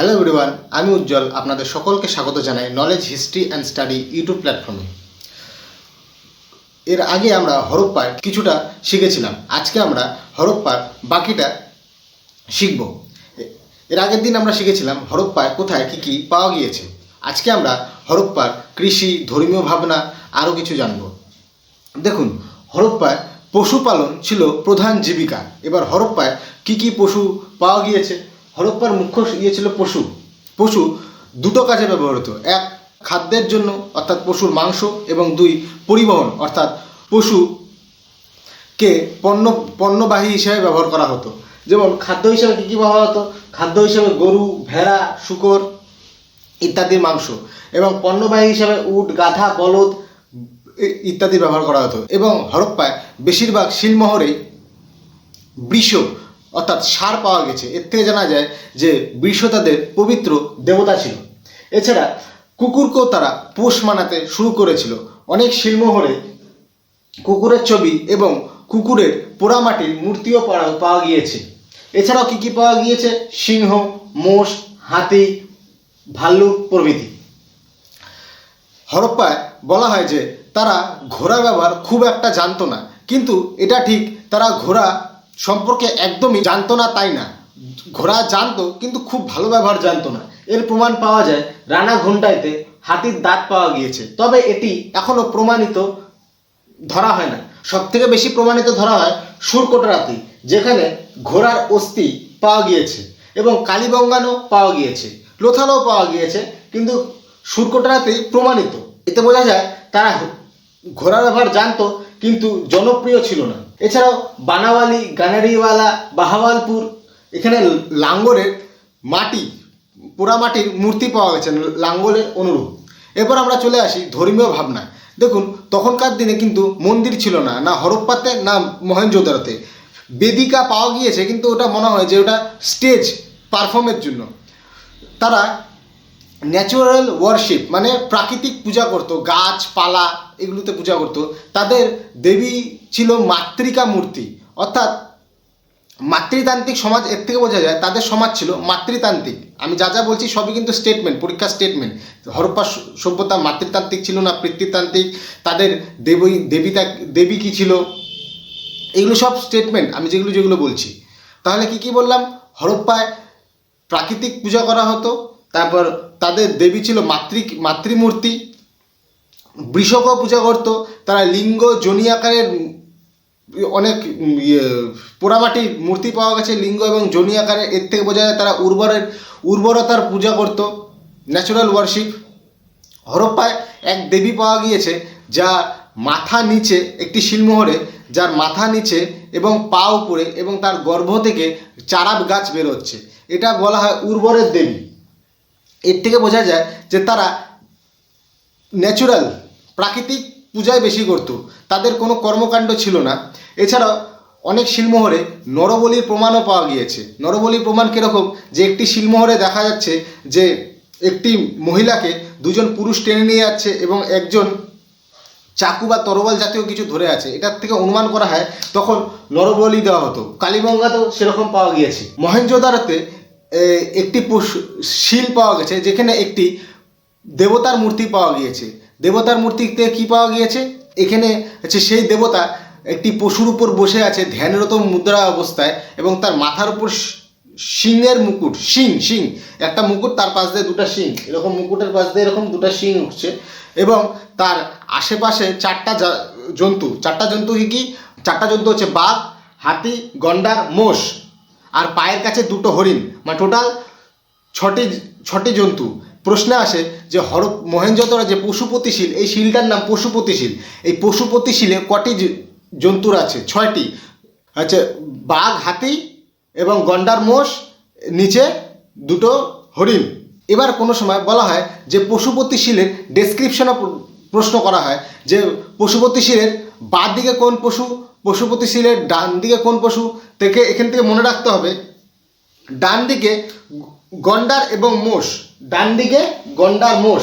Hello everyone আমি উজ্জ্বল, আপনাদের সকলকে স্বাগত জানাই knowledge history and study YouTube প্ল্যাটফর্মে এর আগে আমরা হরপ্পার কিছুটা শিখেছিলাম, আজকে আমরা হরপ্পার বাকিটা শিখব। এর আগের দিন আমরা শিখেছিলাম হরপ্পায় কোথায় কী কী পাওয়া গিয়েছে। আজকে আমরা হরপ্পার কৃষি, ধর্মীয় ভাবনা, আরও কিছু জানব। দেখুন হরপ্পায় পশুপালন ছিল প্রধান জীবিকা। এবার হরপ্পায় কি কি পশু পাওয়া গিয়েছে? হরপ্পার মুখ্য ইয়ে ছিল পশু। পশু দুটো কাজে ব্যবহৃত। এক, খাদ্যের জন্য, অর্থাৎ পশুর মাংস, এবং দুই, পরিবহন, অর্থাৎ পশুকে পণ্য, পণ্যবাহী হিসেবে ব্যবহার করা হতো। যেমন খাদ্য হিসেবে কী কী ব্যবহার হতো? খাদ্য হিসেবে গরু, ভেড়া, শুকর ইত্যাদির মাংস। এবং পণ্যবাহী হিসাবে উট, গাধা, বলদ ইত্যাদি ব্যবহার করা হতো। এবং হরপ্পায় বেশিরভাগ শিলমোহরেই বৃষ অর্থাৎ সার পাওয়া গেছে। এর থেকে জানা যায় যে বৃষ তাদের পবিত্র দেবতা ছিল। এছাড়া কুকুরকেও তারা পোষ মানাতে শুরু করেছিল। অনেক শিলমোহরে কুকুরের ছবি এবং কুকুরের পোড়ামাটির মূর্তিও পাওয়া পাওয়া গিয়েছে। এছাড়াও কী কী পাওয়া গিয়েছে? সিংহ, মোষ, হাতি, ভাল্লুক প্রভৃতি। হরপ্পায় বলা হয় যে তারা ঘোড়া ব্যবহার খুব একটা জানতো না। কিন্তু এটা ঠিক তারা ঘোড়া সম্পর্কে একদমই জানতো না তাই না। ঘোড়া জানতো, কিন্তু খুব ভালো ব্যবহার জানতো না। এর প্রমাণ পাওয়া যায় রানা ঘন্টাইতে হাতির দাঁত পাওয়া গিয়েছে। তবে এটি এখনও প্রমাণিত ধরা হয় না। সব থেকে বেশি প্রমাণিত ধরা হয় সুরকোটরাতি যেখানে ঘোড়ার অস্থি পাওয়া গিয়েছে এবং কালীবঙ্গানও পাওয়া গিয়েছে। লোথালও পাওয়া গিয়েছে, কিন্তু সুরকোটরাতেই প্রমাণিত। এতে বোঝা যায় তারা ঘোড়া ব্যবহার জানতো কিন্তু জনপ্রিয় ছিল না। এছাড়াও বানাওয়ালি, গানারিওয়ালা, বাহাওয়ালপুর, এখানে লাঙ্গলের মাটি পোড়ামাটির মূর্তি পাওয়া গেছে লাঙ্গলের অনুরূপ। এরপর আমরা চলে আসি ধর্মীয় ভাবনা দেখুন, তখনকার দিনে কিন্তু মন্দির ছিল না না হরপ্পাতে, না মহেঞ্জোদারোতে বেদিকা পাওয়া গিয়েছে, কিন্তু ওটা মনে হয় যে ওটা স্টেজ, পারফর্মের জন্য। তারা ন্যাচুরাল ওয়ারশিপ মানে প্রাকৃতিক পূজা করতো গাছপালা এগুলোতে পূজা করতো। তাদের দেবী ছিল মাতৃকা মূর্তি। অর্থাৎ মাতৃতান্ত্রিক সমাজ, এর থেকে বোঝা যায়, তাদের সমাজ ছিল মাতৃতান্ত্রিক। আমি যা যা বলছি সবই কিন্তু স্টেটমেন্ট পরীক্ষার স্টেটমেন্ট হরপ্পা সভ্যতা মাতৃতান্ত্রিক ছিল না, পিতৃতান্ত্রিক। তাদের দেবী দেবীতা দেবী কী ছিল? এগুলো সব স্টেটমেন্ট আমি যেগুলো যেগুলো বলছি। তাহলে কি কি বললাম? হরপ্পায় প্রাকৃতিক পূজা করা হতো, তারপর তাদের দেবী ছিল মাতৃ, মাতৃমূর্তি। বৃষকও পূজা করতো, তারা লিঙ্গ, জনি আকারের অনেক ইয়ে পোড়ামাটির মূর্তি পাওয়া গেছে, লিঙ্গ এবং জনি আকারে। এর থেকে বোঝা যায় তারা উর্বরের, উর্বরতার পূজা করতো ন্যাচুরাল ওয়ারশিপ হরপ্পায় এক দেবী পাওয়া গিয়েছে যা মাথা নিচে, একটি শিলমোহরে, যার মাথা নিচে এবং পা উপরে এবং তার গর্ভ থেকে চারা গাছ বেরোচ্ছে। এটা বলা হয় উর্বরের দেবী। এর থেকে বোঝা যায় যে তারা ন্যাচুরাল, প্রাকৃতিক পূজায় বেশি করতো। তাদের কোনো কর্মকাণ্ড ছিল না। এছাড়াও অনেক শিলমোহরে নরবলির প্রমাণও পাওয়া গিয়েছে। নরবলির প্রমাণ কীরকম? যে একটি শিলমোহরে দেখা যাচ্ছে যে একটি মহিলাকে দুজন পুরুষ টেনে নিয়ে যাচ্ছে এবং একজন চাকু বা তরোয়াল জাতীয় কিছু ধরে আছে। এটার থেকে অনুমান করা হয় তখন নরবলি দেওয়া হতো। কালীগঙ্গাতেও সেরকম পাওয়া গিয়েছে। মহেঞ্জোদারোতে একটি শিল পাওয়া গেছে, যেখানে একটি দেবতার মূর্তি পাওয়া গিয়েছে। দেবতার মূর্তিতে কি পাওয়া গিয়েছে? এখানে হচ্ছে সেই দেবতা একটি পশুর উপর বসে আছে ধ্যানরত মুদ্রা অবস্থায় এবং তার মাথার উপর সিংহের মুকুট, শিং শিং। একটা মুকুট তার পাশ দিয়ে দুটো শিং। এরকম মুকুটের পাশ দিয়ে এরকম দুটো শিং উঠছে এবং তার আশেপাশে চারটা জন্তু। চারটা জন্তু কি কি? চারটা জন্তু হচ্ছে বাঘ, হাতি, গন্ডার, মোষ। আর পায়ের কাছে দুটো হরিণ মানে টোটাল ছটি ছটি জন্তু। প্রশ্নে আসে যে হর মহেঞ্জোদড়ো যে পশুপতি শিল, এই শিলটার নাম পশুপতি শিল। এই পশুপতি শিলে কটি জন্তুর আছে? ছয়টি। আচ্ছা বাঘ, হাতি এবং গন্ডার মোষ, নিচে দুটো হরিণ। এবার কোনো সময় বলা হয় যে পশুপতি শিলের ডেসক্রিপশনও প্রশ্ন করা হয় যে পশুপতি শিলের বাঁ দিকে কোন পশু? পশুপতি শিলের ডান দিকে কোন পশু? থেকে এখান থেকে মনে রাখতে হবে, ডান দিকে গন্ডার এবং মোষ। ডান দিকে গন্ডার, মোষ।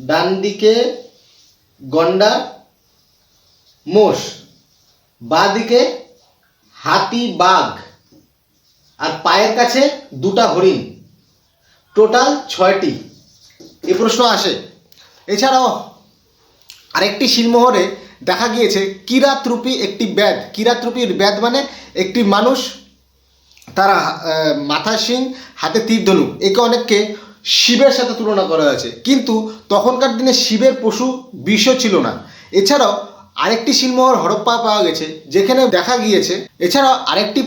ডান দিকে গন্ডার, মোষ। বাঁ দিকে হাতি, বাঘ। আর পায়ের কাছে দুটা হরিণ। টোটাল ছয়টি। এ প্রশ্ন আসে। এছাড়াও আরেকটি শিলমোহরে দেখা গিয়েছে কিরাতরূপী একটি ব্যাধ। কিরাতরূপীর ব্যাধ মানে একটি মানুষ, তারা মাথা সিং হাতে তীর ধনুক একে অনেককে শিবের সাথে তুলনা করা হয়েছে। কিন্তু তখনকার দিনে শিবের পশু বিষ ছিল না। এছাড়াও আরেকটি শিলমোহর হরপ্পা পাওয়া গেছে, যেখানে দেখা গিয়েছে, এছাড়াও আরেকটি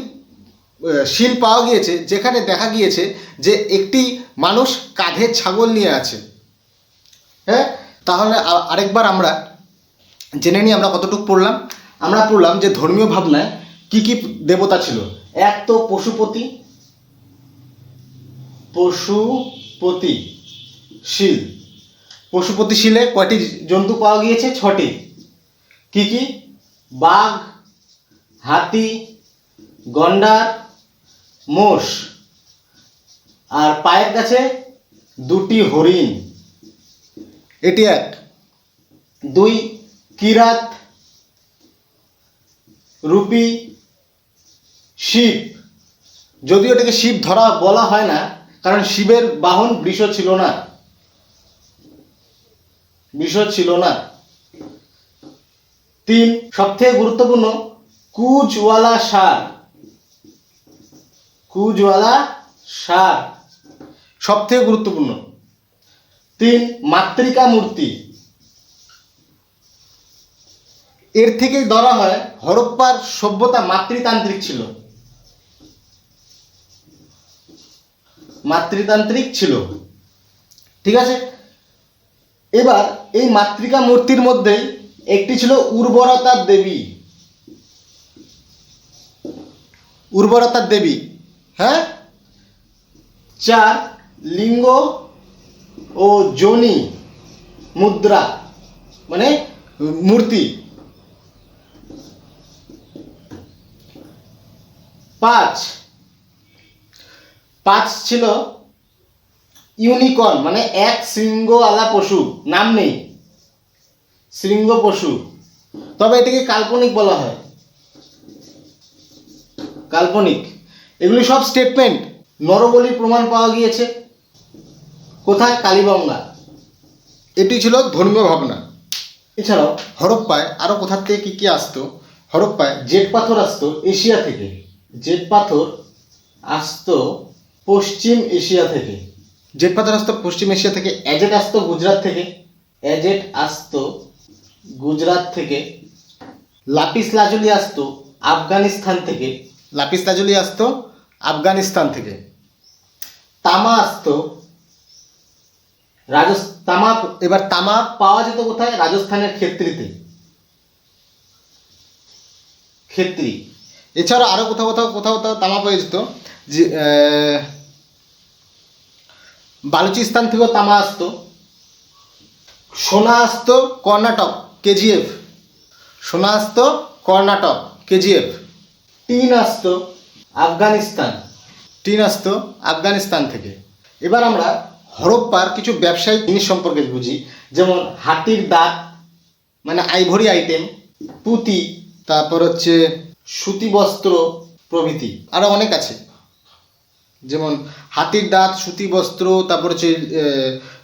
শিল পাওয়া গিয়েছে, যেখানে দেখা গিয়েছে যে একটি মানুষ কাঁধে ছাগল নিয়ে আছে। হ্যাঁ? তাহলে আরেকবার আমরা জেনে নিই আমরা কতটুকু পড়লাম। আমরা পড়লাম যে ধর্মীয় ভাবনায় কি কি দেবতা ছিল? এক তো পশুপতি পশুপতি শিল। পশুপতি শিলে কয়টি জন্তু পাওয়া গিয়েছে? ছটি। কি কি? বাঘ, হাতি, গন্ডার, মোষ। আর পায়ের কাছে দুটি হরিণ। এটি এক। দুই, কিরাত রূপী শিব। যদিও এটাকে শিব ধরা বলা হয় না, কারণ শিবের বাহন বৃষ ছিল না। বৃষ ছিল না। তিন, সবথেকে গুরুত্বপূর্ণ, কুজওয়ালা সার। কুজওয়ালা সার। সবথেকে গুরুত্বপূর্ণ। তিন মাতৃকা মূর্তি। এর থেকেই ধরা হয় হরপ্পার সভ্যতা মাতৃতান্ত্রিক ছিল। মাতৃতান্ত্রিক ছিল। ঠিক আছে? এবার এই মাতৃকা মূর্তির মধ্যেই একটি ছিল উর্বরতার দেবী। উর্বরতার দেবী হ্যাঁ? চার লিঙ্গ ও যোনি মুদ্রা মানে মূর্তি। পাঁচ। পাঁচ ছিল ইউনিকর্ন মানে এক শৃঙ্গওয়ালা পশু, নাম নেই। শৃঙ্গ পশু। তবে এটাকে কাল্পনিক বলা হয়। কাল্পনিক। এগুলি সব স্টেটমেন্ট নরবলির প্রমাণ পাওয়া গিয়েছে। কোথায়? কালীবঙ্গা। এটি ছিল ধর্মীয় ভাবনা। এছাড়াও হরপ্পায় আরও কোথার থেকে কী কী আসতো? হরপ্পায় জেট পাথর আসতো এশিয়া থেকে। জেট পাথর আসতো পশ্চিম এশিয়া থেকে। জেট পাথর আসতো পশ্চিম এশিয়া থেকে। অ্যাজেট আসতো গুজরাট থেকে। অ্যাজেট আসতো গুজরাট থেকে। লাপিস লাজুলি আসতো আফগানিস্তান থেকে। লাপিস লাজুলি আসতো আফগানিস্তান থেকে। তামা আসতো রাজস্থান তামা এবার তামা পাওয়া যেত কোথায়? রাজস্থানের ক্ষেত্রিতে। ক্ষেত্রি। এছাড়া আরও কোথাও কোথাও কোথাও কোথাও তামা পাওয়া যেত। যে বালুচিস্তান থেকেও তামা আসতো। সোনা আসতো কর্ণাটক, কেজিএফ। সোনা আসতো কর্ণাটক, কেজিএফ। টিন আসতো আফগানিস্তান। টিন আসতো আফগানিস্তান থেকে। এবার আমরা হরপ্পার কিছু ব্যবসায়িক জিনিস সম্পর্কে বুঝি। যেমন হাতির দাঁত মানে আইভরি আইটেম, পুঁতি, তারপর হচ্ছে সুতি বস্ত্র প্রভৃতি আরও অনেক আছে। যেমন হাতির দাঁত, সুতি বস্ত্র, তারপর হচ্ছে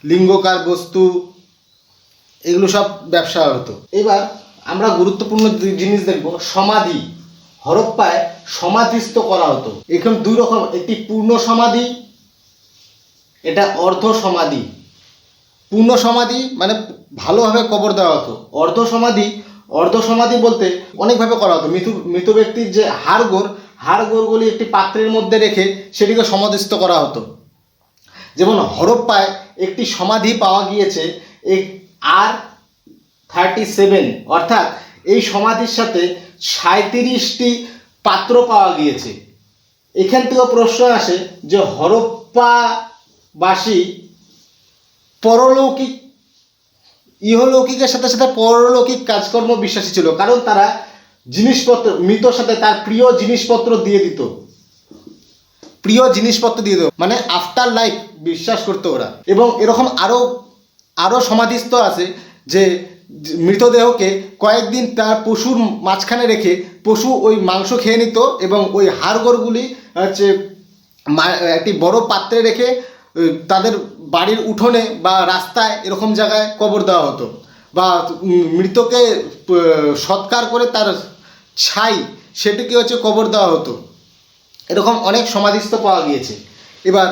লিঙ্গকার বস্তু, এগুলো সব ব্যবসা হতো। এবার আমরা গুরুত্বপূর্ণ জিনিস দেখব, সমাধি। হরপ্পায় সমাধিস্থ করা হতো। এখানে দুই রকম, একটি পূর্ণ সমাধি এটা অর্ধ সমাধি। পূর্ণ সমাধি মানে ভালোভাবে কবর দেওয়া হতো। অর্ধ সমাধি অর্ধ সমাধি বলতে অনেকভাবে করা হতো। মৃত মৃত ব্যক্তির যে হাড়গোড় হাড়গোড়গুলি একটি পাত্রের মধ্যে রেখে সেটিকে সমাধিস্থ করা হতো। যেমন হরপ্পায় একটি সমাধি পাওয়া গিয়েছে এক আর থার্টি সেভেন অর্থাৎ এই সমাধির সাথে সাঁত্রিশটি পাত্র পাওয়া গিয়েছে। এখান থেকেও প্রশ্ন আসে যে হরপ্পাবাসী পরলৌকিক, ইহলৌকিকের সাথে সাথে পরলৌকিক কাজকর্ম বিশ্বাসী ছিল, কারণ তারা জিনিসপত্র, মৃতর সাথে তার প্রিয় জিনিসপত্র দিয়ে দিত। প্রিয় জিনিসপত্র দিয়ে দিত মানে আফটার লাইফ বিশ্বাস করতো ওরা। এবং এরকম আরও আরও সমাধিস্থ আছে যে মৃতদেহকে কয়েকদিন তার পশুর মাঝখানে রেখে পশু ওই মাংস খেয়ে নিত এবং ওই হাড়গোড়গুলি হচ্ছে একটি বড় পাত্রে রেখে তাদের বাড়ির উঠোনে বা রাস্তায় এরকম জায়গায় কবর দেওয়া হতো বা মৃতকে সৎকার করে তার ছাই সেটিকে হচ্ছে কবর দেওয়া হতো। এরকম অনেক সমাধিস্থ পাওয়া গিয়েছে। এবার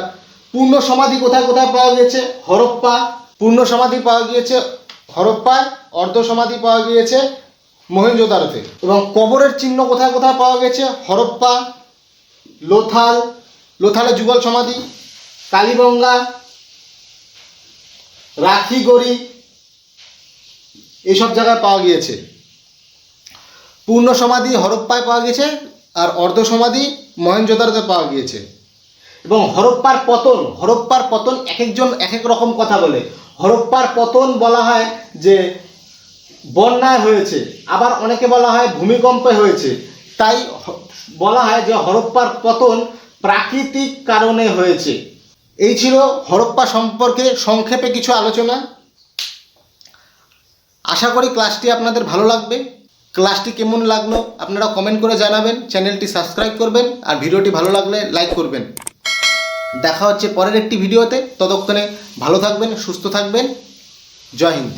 পূর্ণ সমাধি কোথায় কোথায় পাওয়া গিয়েছে? হরপ্পা, পূর্ণ সমাধি পাওয়া গিয়েছে, হরপ্পায় অর্ধ সমাধি পাওয়া গিয়েছে মহেঞ্জোদারোতে এবং কবরের চিহ্ন কোথায় কোথায় পাওয়া গেছে? হরপ্পা, লোথাল, লোথালে যুগল সমাধি কালীগঙ্গা রাখিগড়ি এইসব জায়গায় পাওয়া গিয়েছে। পূর্ণ সমাধি হরপ্পায় পাওয়া গেছে আর অর্ধ সমাধি মহেঞ্জোদারোতে পাওয়া গিয়েছে। এবং হরপ্পার পতন হরপ্পার পতন এক একজন এক এক রকম কথা বলে। হরপ্পার পতন বলা হয় যে বন্যায় হয়েছে, আবার অনেকে বলা হয় ভূমিকম্পে হয়েছে। তাই বলা হয় যে হরপ্পার পতন প্রাকৃতিক কারণে হয়েছে। এই ছিল হরপ্পা সম্পর্কে সংক্ষেপে কিছু আলোচনা। আশা করি ক্লাসটি আপনাদের ভালো লাগবে। ক্লাসটি কেমন লাগল আপনারা কমেন্ট করে জানাবেন, চ্যানেলটি সাবস্ক্রাইব করবেন, আর ভিডিওটি ভালো লাগলে লাইক করবেন। দেখা হচ্ছে পরের একটি ভিডিওতে, ততক্ষণে ভালো থাকবেন, সুস্থ থাকবেন। জয় হিন্দ।